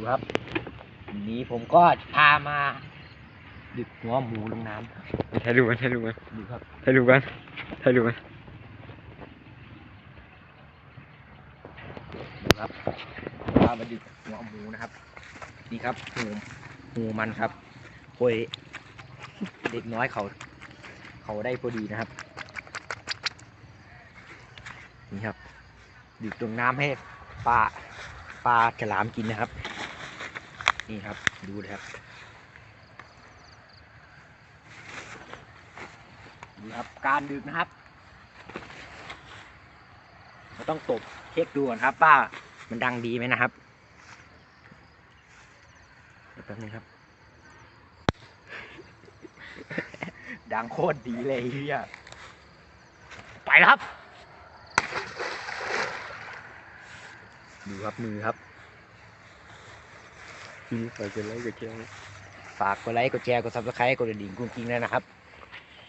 ดูครับวันนี้ผมก็จะพามาดึกหัวหมูลงน้ำถ่ายรูปกันถ่ายรูปกันดูครับถ่ายรูปกันถ่ายรูปกันดูครับพามาดึกหัวหมูนะครับนี่ครับหูหูมันครับโอ้ยเด็กน้อยเขาเขาได้พอดีนะครับ นี่ครับดึกตรงน้ำให้ปลาปลาฉลามกินนะครับ นี่ครับ ดูเลยครับดูครับ การดึกนะครับเราต้องตบเช็คดูก่อนครับว่ามันดังดีไหมนะครับแป๊บนึงครับ ดังโคตรดีเลยเฮียไปแล้วครับ ดูครับมือครับ นี่ฝากกดไลค์กดแชร์ฝากกดไลค์กดแชร์กดซับสไครต์กดกระดิ่งกุ้งกิ้งด้วยนะครับ